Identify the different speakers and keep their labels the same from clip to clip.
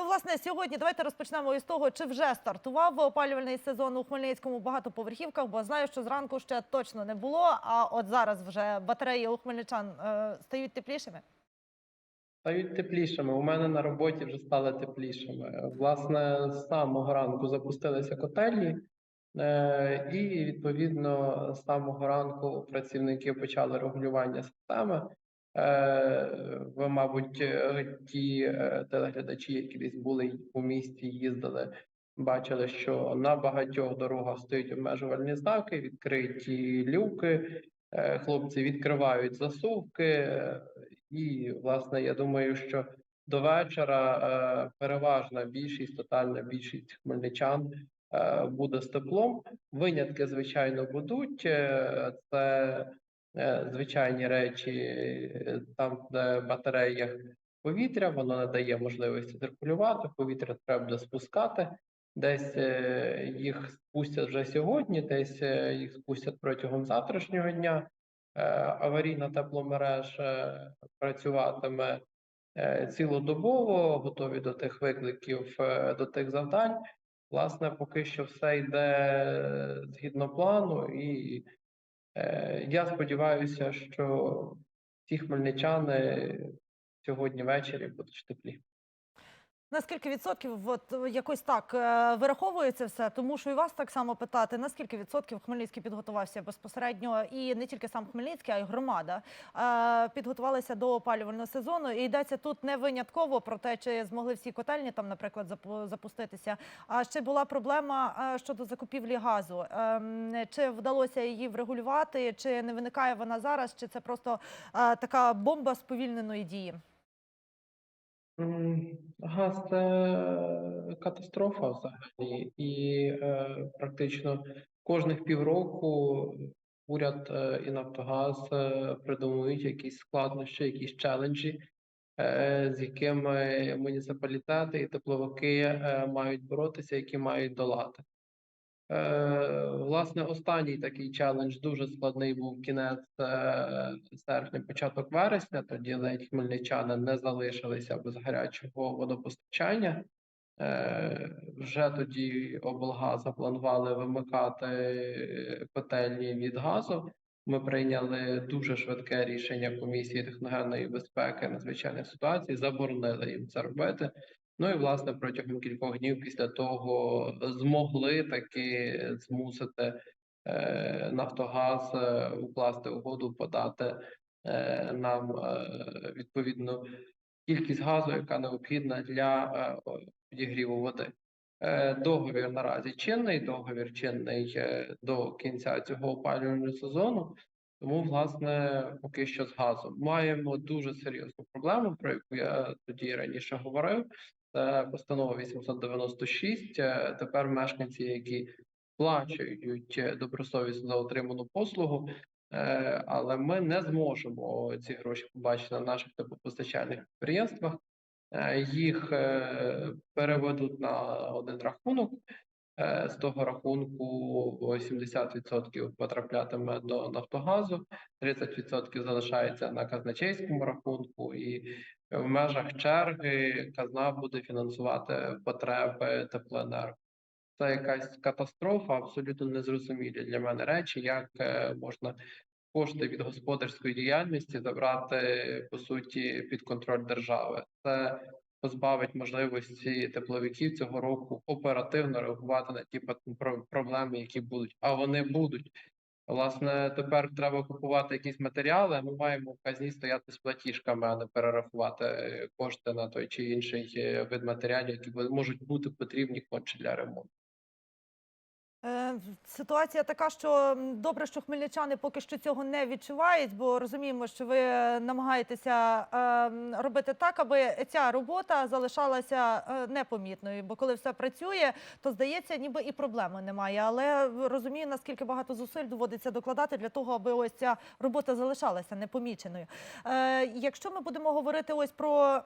Speaker 1: Ну, власне, сьогодні давайте розпочнемо із того, чи вже стартував опалювальний сезон у Хмельницькому багатоповерхівках, бо знаю, що зранку ще точно не було. А от зараз вже батареї у хмельничан е, стають теплішими.
Speaker 2: Стають теплішими. У мене на роботі вже стали теплішими. Власне, з самого ранку запустилися котельні, е, і відповідно з самого ранку працівники почали регулювання системи. Е, Ви, мабуть, е, ті е, телеглядачі, які десь були у місті, їздили, бачили, що на багатьох дорогах стоять обмежувальні знаки, відкриті люки. Хлопці відкривають засувки, і, власне, я думаю, що до вечора переважна більшість, тотальна більшість хмельничан буде з теплом. Винятки, звичайно, будуть. Це звичайні речі, е, там, де в батареях повітря, воно не дає можливості циркулювати, повітря треба спускати. Десь е, їх спустять вже сьогодні, десь е, їх спустять протягом завтрашнього дня. Е, Аварійна тепломереж працюватиме е, цілодобово, готові до тих викликів, е, до тих завдань. Власне, поки що все йде згідно плану, і е, я сподіваюся, що всі хмельничани сьогодні ввечері будуть теплі.
Speaker 1: Наскільки відсотків от е, якось так е, вираховується все? Тому що і вас так само питати, наскільки відсотків Хмельницький підготувався безпосередньо, і не тільки сам Хмельницький, а й громада е, підготувалися до опалювального сезону. І йдеться тут не винятково про те, чи змогли всі котельні там, наприклад, запу- запуститися. А ще була проблема щодо закупівлі газу. Ем, Чи вдалося її врегулювати, чи не виникає вона зараз, чи це просто така бомба сповільненої дії?
Speaker 2: Газ це катастрофа взагалі, і е, практично кожних півроку уряд е, і Нафтогаз е, придумують якісь складнощі, якісь челенджі, е, з якими муніципалітети і тепловики е, мають боротися, які мають долати. Е, Власне, останній такий челендж дуже складний був кінець е, серпня, початок вересня. Тоді ледь хмельничани не залишилися без гарячого водопостачання. Е, Вже тоді облгаз запланували вимикати котельні від газу. Ми прийняли дуже швидке рішення комісії техногенної безпеки надзвичайних ситуацій, заборонили їм це робити. Ну і власне протягом кількох днів після того змогли таки змусити е, Нафтогаз е, укласти угоду, подати е, нам е, відповідну кількість газу, яка необхідна для е, підігріву води. Е, Договір наразі чинний, договір чинний е, до кінця цього опалювального сезону. Тому, власне, поки що з газом маємо дуже серйозну проблему, про яку я тоді раніше говорив. Це постанова 896. Е, Тепер мешканці, які сплачують е, добросовісно за отриману послугу, е, але ми не зможемо ці гроші побачити на наших теплопостачальних підприємствах. Їх переведуть на один рахунок. З того рахунку 80% потраплятиме до Нафтогазу, 30% залишається на казначейському рахунку, і в межах черги казна буде фінансувати потреби теплоенерго. Це якась катастрофа, абсолютно незрозумілі для мене речі, як е, можна кошти від господарської діяльності забрати по суті під контроль держави. Це позбавить можливості тепловиків цього року оперативно реагувати на ті проблеми, які будуть, а вони будуть. Власне, тепер треба купувати якісь матеріали. Ми маємо в казні стояти з платіжками, а не перерахувати е, кошти на той чи інший е, вид матеріалів, які можуть бути потрібні конче для ремонту.
Speaker 1: Ситуація така, що добре, що хмельничани поки що цього не відчувають, бо розуміємо, що ви намагаєтеся е, робити так, аби ця робота залишалася е, непомітною. Бо коли все працює, то здається, ніби і проблеми немає. Але розумію, наскільки багато зусиль доводиться докладати для того, аби ось ця робота залишалася непоміченою. Е, Якщо ми будемо говорити ось про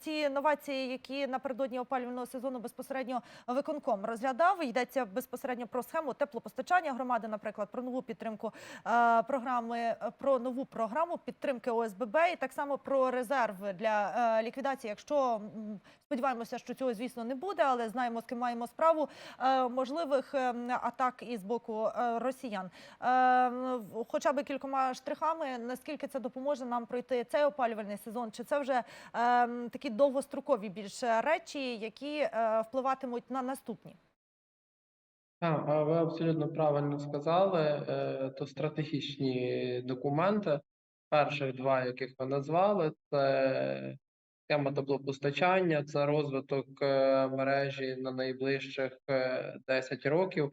Speaker 1: ці новації, які напередодні опалювального сезону безпосередньо виконком розглядав, йдеться безпосередньо про схему тему теплопостачання громади, наприклад, про нову підтримку е, програми, е, про нову програму підтримки ОСББ і так само про резерв для е, ліквідації. Якщо сподіваємося, що цього звісно не буде, але знаємо з ким маємо справу можливих атак із боку е, росіян. Хоча б кількома штрихами, наскільки це допоможе нам пройти цей опалювальний сезон, чи це вже такі довгострокові більше речі, які впливатимуть на наступні?
Speaker 2: А ви абсолютно правильно сказали. Е, То стратегічні документи. Перших два, яких ви назвали, це схема теплопостачання, це розвиток е, мережі на найближчих е, 10 років.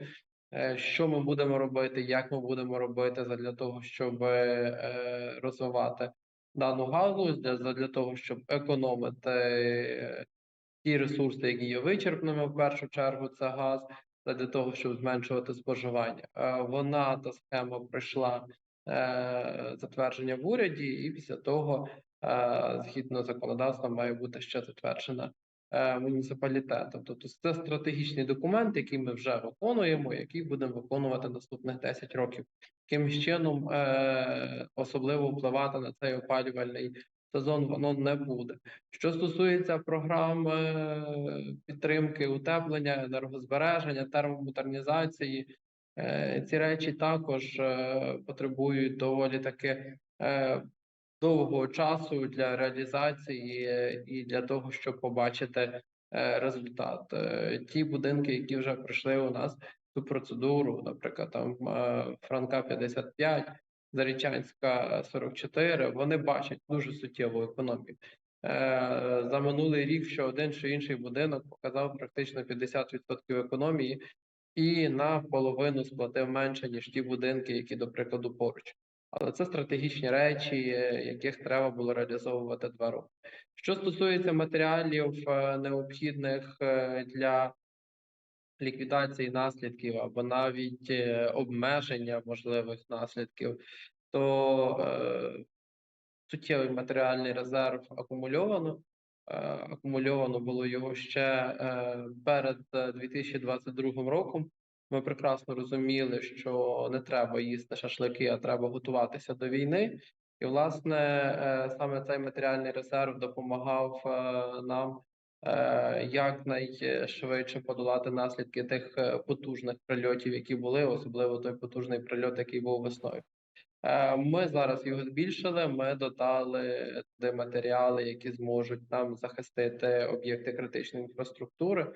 Speaker 2: Е, Що ми будемо робити, як ми будемо робити задля того, щоб розвивати дану галузь, для, того, щоб економити ті ресурси, які є вичерпними, в першу чергу, це газ, для того, щоб зменшувати споживання. Е, Вона та схема пройшла е, затвердження в уряді, і після того, е, згідно законодавства, має бути ще затверджена муніципалітетом. Тобто це стратегічний документ, який ми вже виконуємо, який будемо виконувати наступних 10 років. Якимось чином особливо впливати на цей опалювальний сезон воно не буде. Що стосується програм е, підтримки утеплення, енергозбереження, термомодернізації, е, ці речі також е, потребують доволі таки довгого часу для реалізації і для того, щоб побачити результат. Ті будинки, які вже пройшли у нас цю процедуру, наприклад, там Франка 55, Зарічанська 44, вони бачать дуже суттєву економію. Е, За минулий рік що один чи інший будинок показав практично 50% економії і на половину сплатив менше, ніж ті будинки, які, до прикладу, поруч. Але це стратегічні речі, яких треба було реалізовувати два роки. Що стосується матеріалів е, необхідних е, для ліквідації наслідків або навіть е, обмеження можливих наслідків, то е, суттєвий матеріальний резерв акумульовано. Е, Акумульовано було його ще е, перед е, 2022 роком. Ми прекрасно розуміли, що не треба їсти шашлики, а треба готуватися до війни. І, власне, саме цей матеріальний резерв допомагав нам якнайшвидше подолати наслідки тих е, потужних прильотів, які були, особливо той потужний прильот, який був весною. Е, Ми зараз його збільшили. Ми додали туди матеріали, які зможуть нам захистити об'єкти критичної інфраструктури.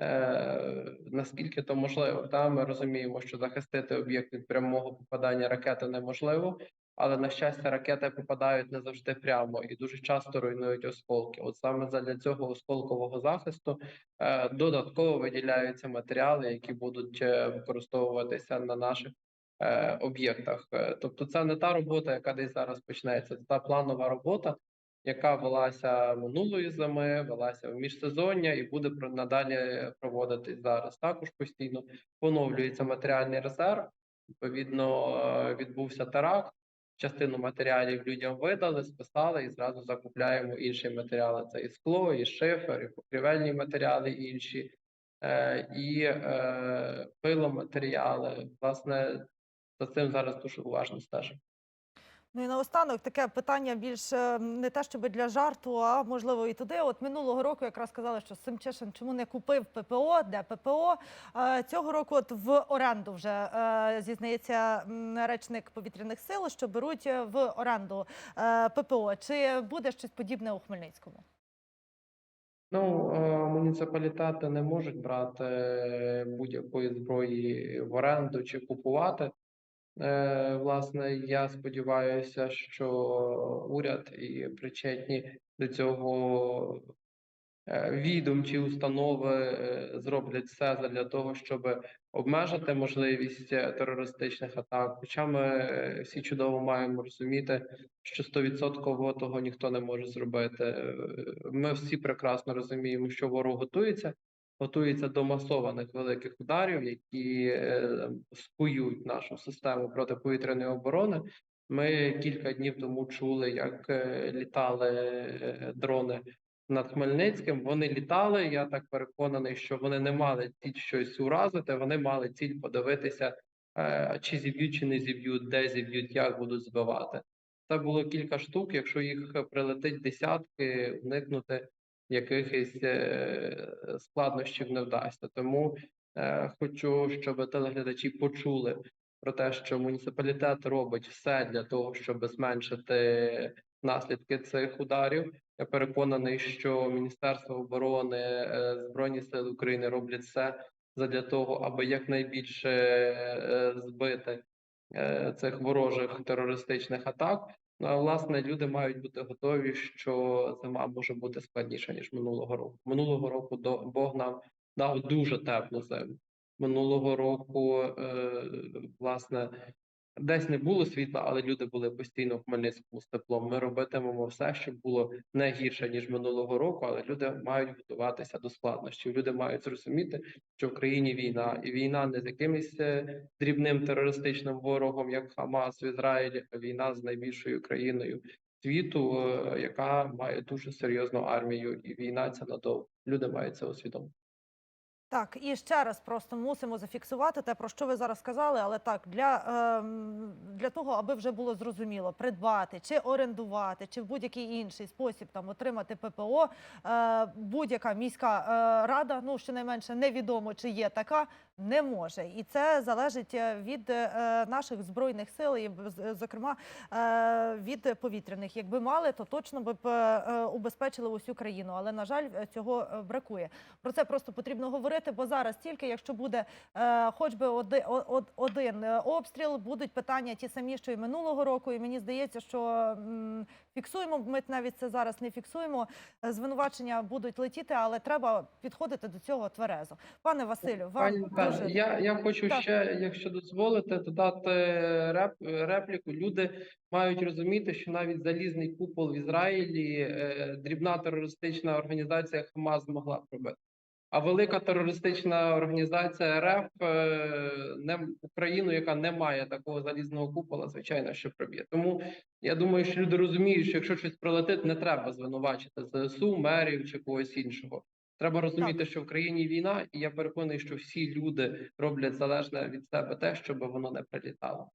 Speaker 2: Е, Наскільки то можливо, та ми розуміємо, що захистити об'єкт від прямого попадання ракети неможливо, але на щастя, ракети попадають не завжди прямо і дуже часто руйнують осколки. От саме для цього осколкового захисту е, додатково виділяються матеріали, які будуть е, використовуватися на наших е, об'єктах. Тобто, це не та робота, яка десь зараз почнеться. Це та планова робота, яка велася минулої зими, велася в міжсезоння і буде надалі проводитись зараз. Також постійно поновлюється матеріальний резерв. Відповідно, відбувся теракт. Частину матеріалів людям видали, списали і зразу закупляємо інші матеріали. Це і скло, і шифер, і покрівельні матеріали інші, е, і е, пиломатеріали. Власне, за цим зараз дуже уважно стежимо.
Speaker 1: Ну і наостанок таке питання більш е, не те, щоб для жарту, а можливо і туди. От минулого року якраз сказали, що Семчешин чому не купив ППО, де ППО. Цього року от в оренду вже е, зізнається речник повітряних сил, що беруть е, в оренду ППО. Чи буде щось подібне у Хмельницькому?
Speaker 2: Ну, муніципалітети не можуть брати будь-якої зброї в оренду чи купувати. Е, Власне, я сподіваюся, що уряд і причетні до цього е, відомчі установи е, зроблять все для того, щоб обмежити можливість терористичних атак. Хоча ми всі чудово маємо розуміти, що 100% того ніхто не може зробити. Ми всі прекрасно розуміємо, що ворог готується, готується до масованих великих ударів, які е, скують нашу систему протиповітряної оборони. Ми кілька днів тому чули, як е, літали е, дрони над Хмельницьким. Вони літали. Я так переконаний, що вони не мали ціль щось уразити. Вони мали ціль подивитися, чи зіб'ють, чи не зіб'ють, де зіб'ють, як будуть збивати. Це було кілька штук. Якщо їх прилетить десятки, уникнути якихось е, складнощів не вдасться. Тому е, хочу, щоб телеглядачі почули про те, що муніципалітет робить все для того, щоб зменшити наслідки цих ударів. Я переконаний, що Міністерство оборони, е, Збройні Сили України роблять все задля того, аби якнайбільше збити цих ворожих терористичних атак. Ну, а власне люди мають бути готові, що зима може бути складніша ніж минулого року. Минулого року до Бог нам дав дуже теплу зиму. Минулого року, е, власне, десь не було світла, але люди були постійно в Хмельницькому з теплом. Ми робитимемо все, щоб було не гірше ніж минулого року, але люди мають готуватися до складнощів. Люди мають зрозуміти, що в країні війна, і війна не з якимось е, дрібним терористичним ворогом, як Хамас в Ізраїлі, а війна з найбільшою країною світу, е, яка має дуже серйозну армію, і війна ця надовго. Люди мають це усвідомити.
Speaker 1: Так, і ще раз просто мусимо зафіксувати те, про що ви зараз сказали, але так, для, ем, для того, аби вже було зрозуміло, придбати чи орендувати, чи в будь-який інший спосіб там отримати ППО, е, будь-яка міська е, рада, ну щонайменше невідомо, чи є така, не може. І це залежить е, від наших збройних сил, і зокрема від повітряних. Якби мали, то точно би б убезпечили усю країну. Але на жаль, цього бракує. Про це просто потрібно говорити, бо зараз тільки якщо буде е, хоч би оди, од- один е, обстріл, будуть питання ті самі, що і минулого року. І мені здається, що м, фіксуємо. Ми навіть це зараз не фіксуємо. Звинувачення будуть летіти, але треба підходити до цього тверезо. Пане Василю, вам
Speaker 2: Пані
Speaker 1: дуже
Speaker 2: я, я хочу
Speaker 1: Так.
Speaker 2: ще, якщо дозволите, додати реп, репліку. Люди мають розуміти, що навіть залізний купол в Ізраїлі е, дрібна терористична організація Хамас змогла пробити. А велика терористична організація РФ е, не Україну, яка не має такого залізного купола, звичайно, що проб'є. Тому я думаю, що люди розуміють, що якщо щось прилетить, не треба звинувачити ЗСУ, мерів чи когось іншого. Треба розуміти, що в країні війна, і я переконаний, що всі люди роблять залежне від себе те, щоб воно не прилітало.